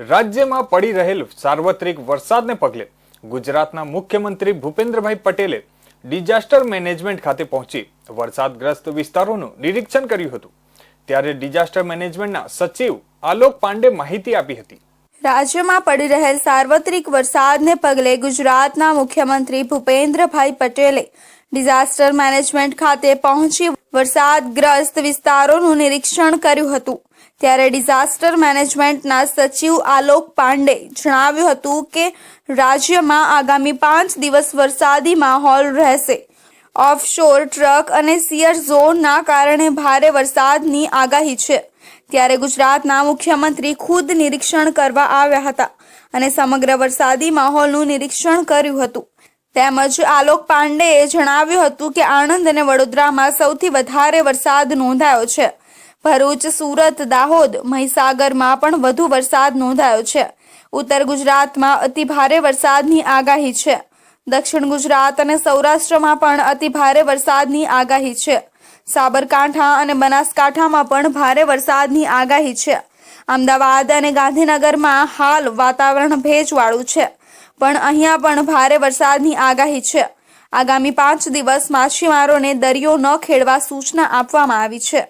રાજ્યમાં પડી રહેલ સાર્વત્રિક વરસાદને પગલે ગુજરાતના મુખ્યમંત્રી ભૂપેન્દ્રભાઈ પટેલે ડિઝાસ્ટર મેનેજમેન્ટ ખાતે પહોંચી વરસાદગ્રસ્ત વિસ્તારોનું નિરીક્ષણ કર્યું હતું. ત્યારે ડિઝાસ્ટર મેનેજમેન્ટના સચિવ આલોક પાંડે માહિતી આપી હતી. રાજ્યમાં પડી રહેલ સાર્વત્રિક વરસાદને પગલે ગુજરાતના મુખ્યમંત્રી ભૂપેન્દ્રભાઈ પટેલે ડિઝાસ્ટર મેનેજમેન્ટ ખાતે પહોંચી વરસાદગ્રસ્ત વિસ્તારોનું નિરીક્ષણ કર્યું હતું. ત્યારે ડિઝાસ્ટર મેનેજમેન્ટના સચિવ આલોક પાંડે જણાવ્યું હતું કે રાજ્યમાં આગામી પાંચ દિવસ વરસાદી માહોલ રહેશે. ઓફશોર ટ્રક અને સિયર ઝોનના કારણે ભારે વરસાદની આગાહી છે. ત્યારે ગુજરાતના મુખ્યમંત્રી ખુદ નિરીક્ષણ કરવા આવ્યા હતા અને સમગ્ર વરસાદી માહોલનું નિરીક્ષણ કર્યું હતું. તેમજ આલોક પાંડેએ જણાવ્યું હતું કે આણંદ અને વડોદરામાં સૌથી વધારે વરસાદ નોંધાયો છે. ભરૂચ, સુરત, દાહોદ, મહીસાગરમાં પણ વધુ વરસાદ નોંધાયો છે. ઉત્તર ગુજરાતમાં અતિ ભારે વરસાદની આગાહી છે. દક્ષિણ ગુજરાત અને સૌરાષ્ટ્રમાં પણ અતિ ભારે વરસાદની આગાહી છે. સાબરકાંઠા અને બનાસકાંઠામાં પણ ભારે વરસાદની આગાહી છે. અમદાવાદ અને ગાંધીનગરમાં હાલ વાતાવરણ ભેજવાળું છે, પણ અહીંયા પણ ભારે વરસાદની આગાહી છે. આગામી પાંચ દિવસ માછીમારોને દરિયો ન ખેડવા સૂચના આપવામાં આવી છે.